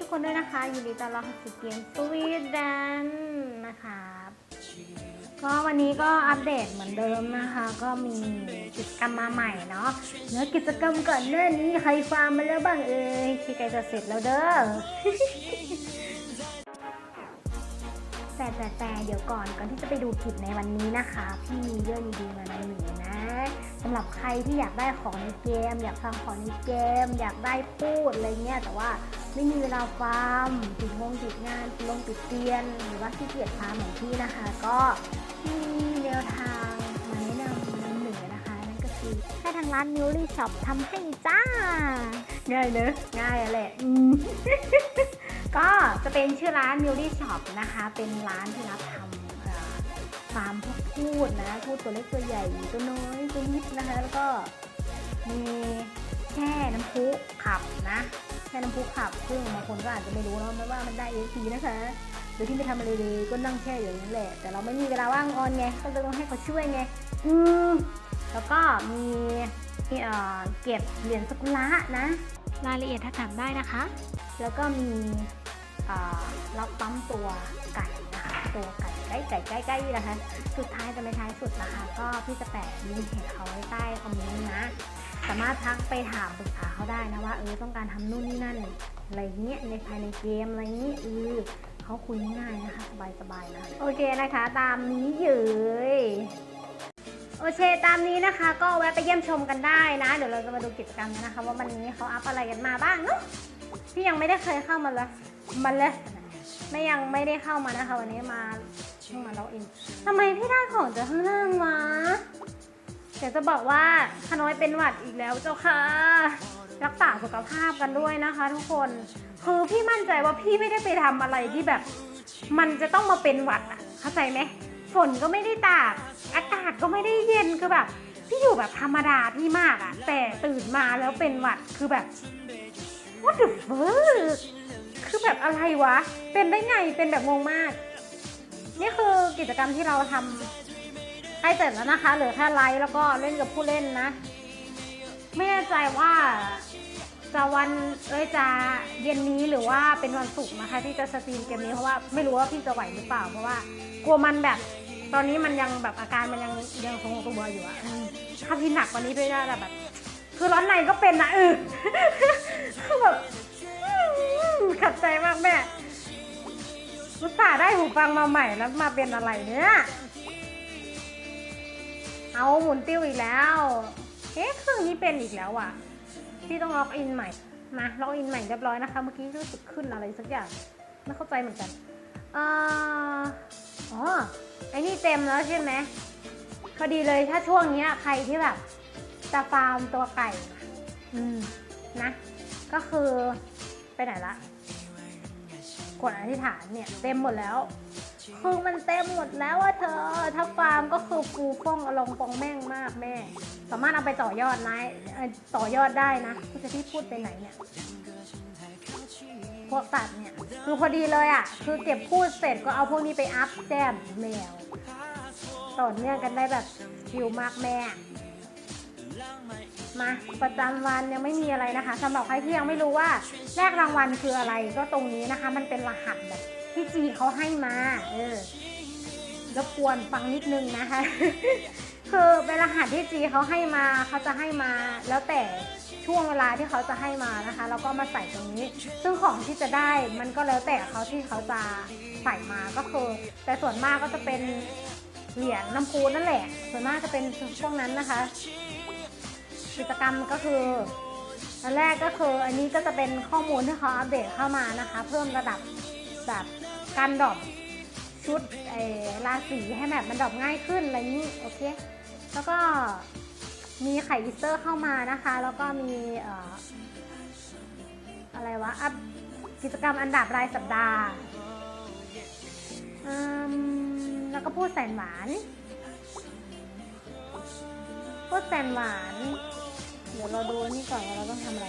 ทุกคนด้วยนะคะยินดีต้อนรับสู่เกมสวีทแดนนะครับก็วันนี้ก็อัปเดตเหมือนเดิมนะคะ ก็มีกิจกรรมมาใหม่เนาะเนื้อกิจกรรมก่อนหน้านี้ใครฟาร์มมาแล้วบ้างเอ่ยที่ใกล้จะเสร็จแล้วเด้อแต่แต่แต่เดี๋ยวก่อนก่อนที่จะไปดูกิจในวันนี้นะคะ พี่มีเรื่องดีๆมานหนูนะ สำหรับใครที่อยากได้ของในเกม อยากฟังของในเกม อยากได้พูดอะไรเงี้ยแต่ว่าไม่มีเวลาฟาร์มติดงงติดงานติดลงติดเตียน หรือว่าขี้เกียจฟาร์มเหมือนพี่นะคะ ก็มีแนวทางมาแนะนำนำเหนือนะคะ นั่นก็คือให้ทางร้าน m ิ l ลี่ช็อปทำให้จ้า ง่ายเนอะง่ายอะแหละอืมก็จะเป็นชื่อร้าน m ิ l ลี่ช็อปนะคะ เป็นร้านที่รับทำเอ่อ ฟาร์มพวกพูดนะ พูดตัวเล็กตัวใหญ่ตัวน้อยตัวนิดนะคะ แล้วก็มีแช่น้ำพุขับนะแช่น้ำพุขับซึ่งบางคนก็อาจจะไม่รู้เนาะไม่ว่ามันได้เอฟีนะคะโดยที่ไม่ทำอะไรเลยก็นั่งแช่อยู่อย่างนั้นแหละ แต่เราไม่มีเวลาว่างออนไงก็เลยต้องให้เขาช่วยไงอืมแล้วก็มีมีเอ่อเก็บเหรียญสกุละนะ รายละเอียดถ้าถามได้นะคะ แล้วก็มีเอ่อล็อกปั๊มตัวไก่นะคะ ตัวไก่ใกล้ไก่ใกล้ใกล้นะคะ สุดท้ายจะไม่ท้ายสุดนะคะ ก็พี่จะแปะลิงก์เพจเขาไว้ใต้คอมเมนต์นะ สามารถทักไปถามปรึกษาเขาได้นะว่าเออต้องการทำนู่นนี่นั่นอะไรเงี้ยในภายในเกมอะไรเงี้ยเออเขาคุยง่ายนะคะ สบายๆนะโอเคนะคะ ตามนี้เยยโอเค ตามนี้นะคะ ก็แวะไปเยี่ยมชมกันได้นะ เดี๋ยวเราจะมาดูกิจกรรมนนะคะ ว่าวันนี้เขาอัพอะไรกันมาบ้างเนาะพี่ยังไม่ได้เคยเข้ามาเลยมาเลย ไม่ยังไม่ได้เข้ามานะคะ วันนี้มาเพิ่งมาล็อกอินทำไมพี่ได้ของจากข้างล่างวะเดี๋ยวจะบอกว่าขน้อยเป็นหวัดอีกแล้วเจ้าค่ะ รักษาสุขภาพกันด้วยนะคะ ทุกคนคือพี่มั่นใจว่าพี่ไม่ได้ไปทำอะไรที่แบบ มันจะต้องมาเป็นหวัดอะ เข้าใจไหมฝนก็ไม่ได้ตาก อากาศก็ไม่ได้เย็นคือแบบพี่อยู่แบบธรรมดาพี่มากอะแต่ตื่นมาแล้วเป็นหวัดคือแบบ what the fuck คือแบบอะไรวะ เป็นได้ไง เป็นแบบงงมาก นี่คือกิจกรรมที่เราทำใกล้เสร็จแล้วนะคะ เหลือแค่ไลฟ์แล้วก็เล่นกับผู้เล่นนะ ไม่แน่ใจว่าจะวันเอ้ยจะเย็นนี้หรือว่าเป็นวันศุกร์นะคะ ที่จะสตรีมเกมนี้เพราะว่าไม่รู้ว่าพี่จะไหวหรือเปล่าเพราะว่ากลัวมันแบบ ตอนนี้มันยังแบบอาการมันยังยังทรงตัวอยู่อะถ้าพี่หนักกว่านี้ไปได้แบบ คือร้อนในก็เป็นนะเออคือแบบ ขัดใจมากแม่รุตส่าห์ได้หูฟังมาใหม่แล้วมาเป็นอะไรเนี่ย เอาหมุนติ้วอีกแล้ว เอ๊ะเครื่องนี้เป็นอีกแล้วอะ พี่ต้องล็อกอินใหม่ มาล็อกอินใหม่เรียบร้อยนะคะ เมื่อกี้รู้สึกขึ้นอะไรสักอย่าง ไม่เข้าใจเหมือนกันเอ่ออ๋อไอ้นี่เต็มแล้วใช่ไหมพอดีเลยถ้าช่วงนี้ใครที่แบบจะฟาร์มตัวไก่ อืมนะ ก็คือ ไปไหนละกดอธิษฐานเนี่ยเต็มหมดแล้วคือมันเต็มหมดแล้วอะเธอถ้าฟาร์มก็คือฟูฟ่องอลงปองแม่งมากแม่ สามารถเอาไปต่อยอดนะต่อยอดได้นะคุณจะที่พูดไปไหนเนี่ยพวกสัตว์เนี่ยคือพอดีเลยอะคือเก็บพูดเสร็จก็เอาพวกนี้ไปอัพแต้มแมวต่อเนื่องกันได้แบบชิลมากแม่ มาประจำวันยังไม่มีอะไรนะคะสำหรับใครที่ยังไม่รู้ว่าแลกรางวัลคืออะไรก็ตรงนี้นะคะ มันเป็นรหัสแบบที่จีเขาให้มาเออรบกวนฟังนิดนึงนะคะ คือเป็นรหัสที่จีเขาให้มาเขาจะให้มาแล้วแต่ช่วงเวลาที่เขาจะให้มานะคะแล้วก็มาใส่ตรงนี้ ซึ่งของที่จะได้มันก็แล้วแต่เขาที่เขาจะใส่มาก็คือ แต่ส่วนมากก็จะเป็นเหรียญน้ำพูนั่นแหละ ส่วนมากจะเป็นช่วงนั้นนะคะ กิจกรรมก็คืออันแรกก็คืออันนี้ก็จะเป็นข้อมูลที่เขาอัปเดตเข้ามานะคะ เพิ่มระดับแบบการดรอปชุดเออราศีให้แบบมันดรอปง่ายขึ้นอะไรนี้โอเคแล้วก็มีไข่วิสเตอร์เข้ามานะคะ แล้วก็มีเอ่ออะไรวะอัพกิจกรรมอันดับรายสัปดาห์แล้วก็พูดแสนหวานพูดแสนหวาน เดี๋ยวเราดูนี่ก่อนว่าเราต้องทำอะไร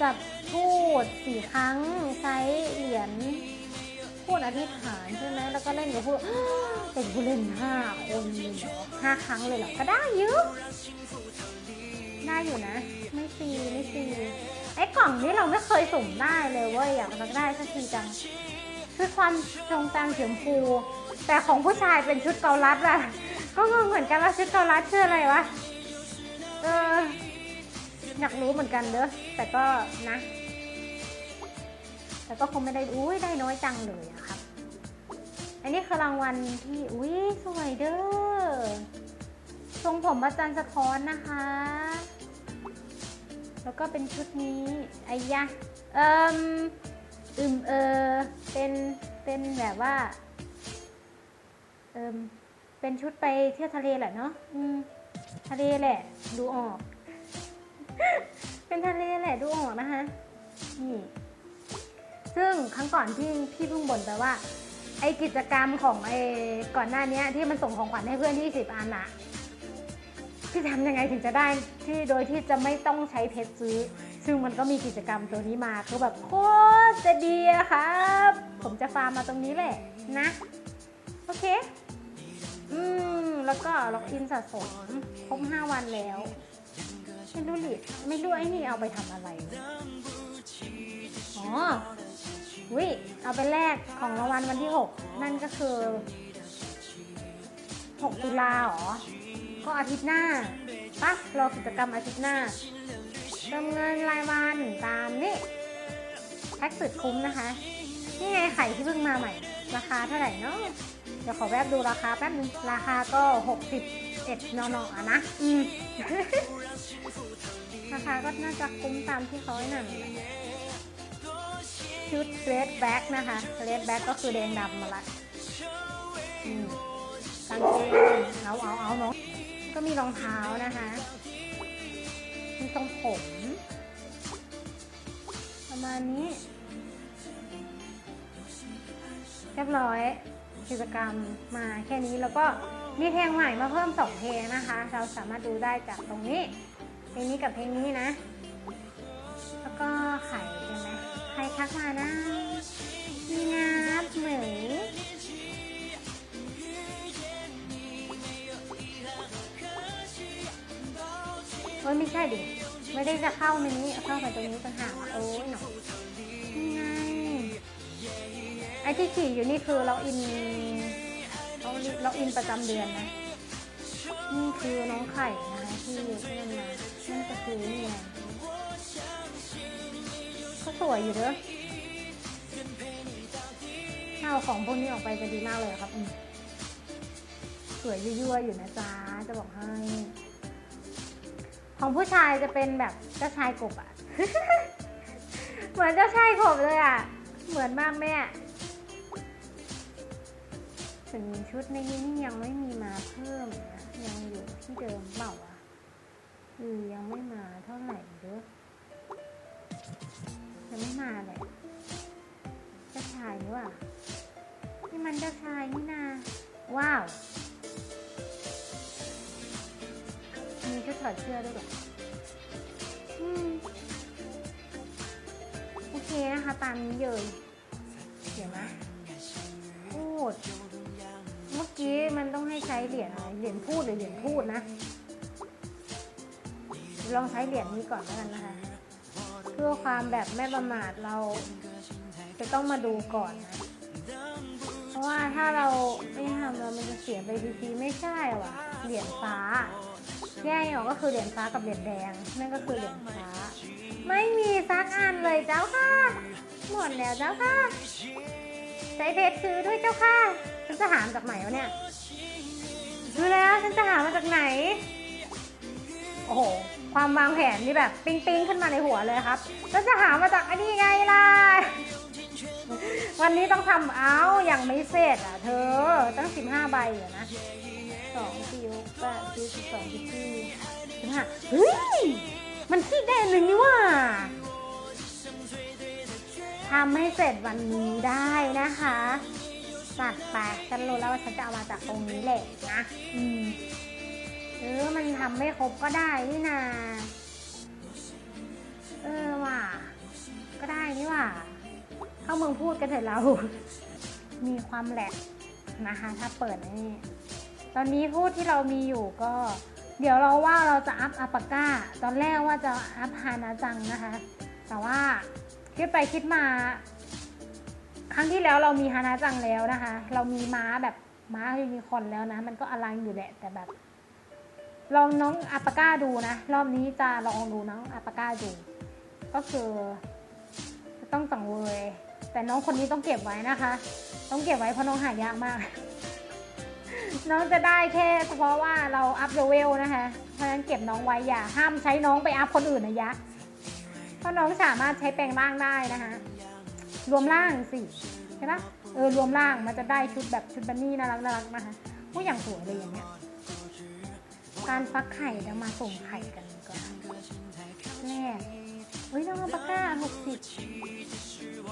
จับพูดสี่ครั้งใช้เหรียญพูดอธิษฐานใช่ไหมแล้วก็เล่นกับผู้เป็นผู้เล่นห้าคนเลยเหรอห้าครั้งเลยเหรอ ก็ได้เยอะได้อยู่นะ ไม่ฟรีไม่ฟรีเอ้กล่องนี้เราไม่เคยสุ่มได้เลยเว้ยอยากจะได้สักทีจังชุดความทรงจำเขียมพู แต่ของผู้ชายเป็นชุดเกาลัดอะก็งงเหมือนกันว่าชุดเกาลัดชื่ออะไรวะ เออ อยากรู้เหมือนกันเด้อแต่ก็นะ แต่ก็คงไม่ได้อุ้ยได้น้อยจังเลยอะครับ อันนี้คือรางวัลที่อุ้ยสวยเด้อทรงผมประจันสะท้อนนะคะ แล้วก็เป็นชุดนี้ไอ้ยะเอิมอึมเออเป็นเป็นแบบว่าเอิมเป็นชุดไปเที่ยวทะเลแหละเนาะอืมทะเลแหละ ดูออก เป็นทะเลแหละดูออกนะคะนี่ซึ่งครั้งก่อนที่พี่เพิ่งบ่นไปว่า ไอกิจกรรมของไอก่อนหน้านี้ที่มันส่งของขวัญให้เพื่อนที่สิบอันอะที่ทำยังไงถึงจะได้ที่โดยที่จะไม่ต้องใช้เพชรซื้อ ซึ่งมันก็มีกิจกรรมตัวนี้มาคือแบบโคตรจะดีอะครับ ผมจะฟาร์มมาตรงนี้แหละนะ โอเค อืม แล้วก็ล็อกอินสะสมครบ5วันแล้ว ไม่รู้ดิไม่รู้ไอ้นี่เอาไปทำอะไร อ๋อวิเอาไปแลกของรางวัลวันที่ 6 นั่นก็คือ 6 ตุลาหรอ ก็อาทิตย์หน้าปะรอกิจกรรมอาทิตย์หน้าดำเนินรายวันตามนี่แพ็กสุดคุ้มนะคะ นี่ไงไข่ที่เพิ่งมาใหม่ ราคาเท่าไหร่เนาะเดี๋ยวขอแวบดูราคาแป๊บนึง ราคาก็ 61นอนๆอะนะ อืม คาก็น่าจะคุ้มตามที่เขาให้หนั่นแหละชุดเรดแบ็กนะคะเรดแบ็กก็คือแดงดำมาละกางเกงเอาเอาเอาเนาะก็มีรองเท้านะคะมีทรงผม ประมาณนี้เรียบร้อยกิจกรรมมาแค่นี้แล้วก็มีเพลงใหม่มาเพิ่มสองเพลงนะคะ เราสามารถดูได้จากตรงนี้ ลงนี้กับเพลงนี้นะ แล้วก็ไข่ใช่ไหมใครทักมานะมีนับเหมยโอ้ยไม่ใช่ดิ ไม่ได้จะเข้าในนี้เข้าไปตรงนี้ต่างหากโอ้ยหนอนี่ไงไอ้ที่ขี่อยู่นี่คือเราอินเราเราอินประจำเดือนนะนี่คือน้องไข่นะคะที่ที่มันมา วยอยู่เด้อถ้าเอาของพวกนี้ออกไปจะดีมากเลยครับ สวยยั่วๆอยู่นะจ๊ะ จะบอกให้ ของผู้ชายจะเป็นแบบเจ้าชายกบอะเหมือนเจ้าชายกบเลยอะเหมือนมากแม่ถึงชุดในนี้นี่ยังไม่มีมาเพิ่มนะยังอยู่ที่เดิมเปล่าวะหรือยังไม่มาเท่าไหร่เด้อ ยังไม่มาเลยเจ้าชายนี่ว่ะนี่มันเจ้าชายนี่นา ว้าว มีชุดถอดเสื้อด้วยเหรออืมโอเคนะคะ ตามนี้เลยเดี๋ยวนะพูด เมื่อกี้มันต้องให้ใช้เหรียญอะไรเหรียญพูดหรือเหรียญพูดนะ ลองใช้เหรียญนี้ก่อนแล้วกันนะคะ เพื่อความแบบไม่ประมาทเราจะต้องมาดูก่อนนะ เพราะว่าถ้าเราไม่ทำเรามันจะเสียไปฟรีๆไม่ใช่ว่ะเหรียญฟ้า แยกออกก็คือเหรียญฟ้ากับเหรียญแดง นั่นก็คือเหรียญฟ้า ไม่มีสักอันเลยเจ้าค่ะ หมดแล้วเจ้าค่ะใช้เพชรซื้อด้วยเจ้าค่ะ ฉันจะหามจากไหนวะเนี่ยดูแล้วฉันจะหามาจากไหน โอ้โห ความวางแผนนี่แบบปิ๊งปิงๆขึ้นมาในหัวเลยครับฉันจะหามาจากไอ้นี่ไงล่ะ วันนี้ต้องทำเอาอย่างไม่เสร็จอะเธอ ตั้งสิบห้าใบอยู่นะสองสี่หกแปดสิบสิบสองสิบสี่สิบห้าเฮ้ย มันคิดได้หนึ่งนี่ว่าทำให้เสร็จวันนี้ได้นะคะจัดไปฉันรู้แล้วว่าฉันจะเอามาจากตรงนี้แหละนะ อืม หรือมันทำไม่ครบก็ได้นี่นา เออว่ะ ก็ได้นี่ว่ะ เข้าเมืองพูดกันเถอะเรา มีความแหลกนะคะ ถ้าเปิดนี่ ตอนนี้พูดที่เรามีอยู่ก็ เดี๋ยวเราว่าเราจะอัพอัปาก้า ตอนแรกว่าจะอัพฮานาจังนะคะ แต่ว่าคิดไปคิดมา ครั้งที่แล้วเรามีฮานาจังแล้วนะคะ เรามีม้าแบบม้ายูนิคอนแล้วนะ มันก็อลังอยู่แหละแต่แบบ ลองน้องอัปปาก้าดูนะ รอบนี้จะลองดูน้องอัปปาก้าดู ก็คือจะต้องสังเวย แต่น้องคนนี้ต้องเก็บไว้นะคะ ต้องเก็บไว้เพราะน้องหายากมาก น้องจะได้แค่เฉพาะว่าเราอัพเลเวลนะคะ เพราะฉะนั้นเก็บน้องไว้อย่าห้ามใช้น้องไปอัพคนอื่นนะยะ เพราะน้องสามารถใช้แปลงร่างได้นะคะ รวมร่างสิใช่ปะเออรวมร่างมันจะได้ชุดแบบชุดบันนี่น่ารักน่ารักนะคะผู้อย่างสวยเลยอย่างเงี้ย การฟักไข่จะมาส่งไข่กันก่อนแรกเฮ้ยน้องปาก้าหกสิบ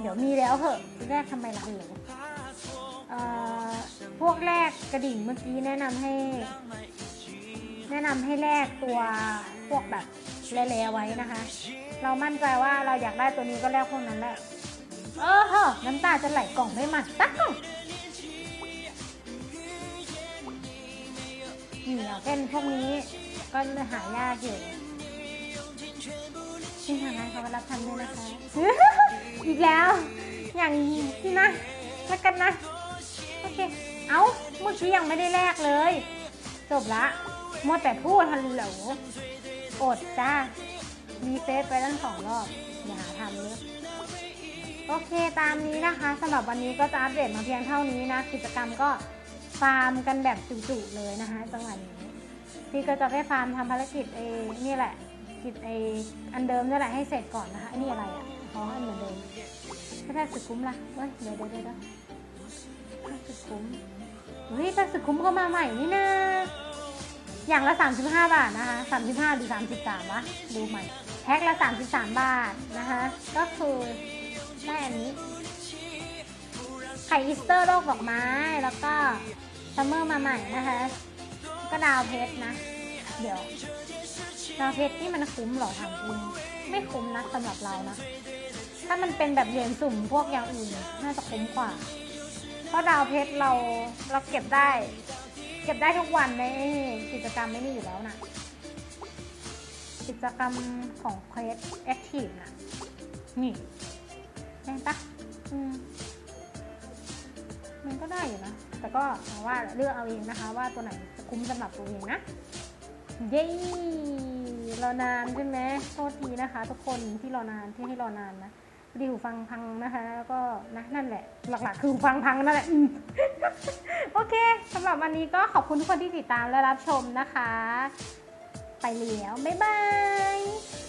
เดี๋ยวมีแล้วเหอะแรกทำไมล่ะเหรอเอ่อพวกแรกกระดิ่งเมื่อกี้แนะนำให้ แนะนำให้แลกตัวพวกแบบแร่ๆไว้นะคะ เรามั่นใจว่าเราอยากได้ตัวนี้ก็แลกพวกนั้นแหละเออเหอะน้ำตาจะไหลกล่องไม่มาตักกล่อง นี่เอาเป็นพวกนี้ก็หายากอยู่ที่ทางนั้นเขาก็รับทำด้วยนะคะ อีกแล้ว อย่างที่นะแล้วกันนะ โอเค เอาเมื่อกี้ยังไม่ได้แลกเลย จบละมัวแต่พูดฮัลโหลอดจ้ารีเฟซไปตั้งสองรอบ อย่าหาทำเลยโอเคตามนี้นะคะสำหรับวันนี้ก็จะอัปเดตมาเพียงเท่านี้นะ กิจกรรมก็ ฟาร์มกันแบบจุๆเลยนะคะจังหวะนี้พี่ก็จะไปฟาร์มทำภารกิจเอนี่แหละ กิจเออันเดิมนี่แหละให้เสร็จก่อนนะคะอันนี้อะไรอะอ๋ออันเหมือนเดิมไม่สึกคุ้มละเฮ้ยเดี๋ยวเดี๋ยวเดี๋ยวถ้าสึกคุ้มเฮ้ยถ้าสึกคุ้มก็มาใหม่นี่นะอย่างละ 35 บาทนะคะ 35หรือ33วะดูใหม่แพ็คละ 33 บาทนะคะ ก็คือได้อันนี้ไข่อีสเตอร์โลกดอกไม้แล้วก็ ซัมเมอร์มาใหม่นะคะ ก็ดาวเพชรนะ เดี๋ยว ดาวเพชรนี่มันคุ้มหรอถามจริงไม่คุ้มนะสำหรับเรานะ ถ้ามันเป็นแบบเหรียญสุ่มพวกอย่างอื่น น่าจะคุ้มกว่า เพราะดาวเพชรเราเราเก็บได้ เก็บได้ทุกวันในกิจกรรมไม่มีอยู่แล้วนะกิจกรรมของเควสแอคทีฟนะนี่เห็นปะอืม ได้อยู่นะ แต่ก็ว่าเลือกเอาเองนะคะ ว่าตัวไหนจะคุ้มสำหรับตัวเองนะ เย้รอนานใช่ไหมโทษทีนะคะ ทุกคนที่รอนานที่ให้รอนานนะดีหูฟังพังนะคะแล้วก็นะนั่นแหละ หลักๆ คือหูฟังพังนั่นแหละโอเคสำหรับวันนี้ก็ขอบคุณทุกคนที่ติดตามและรับชมนะคะ ไปแล้ว บ๊ายบาย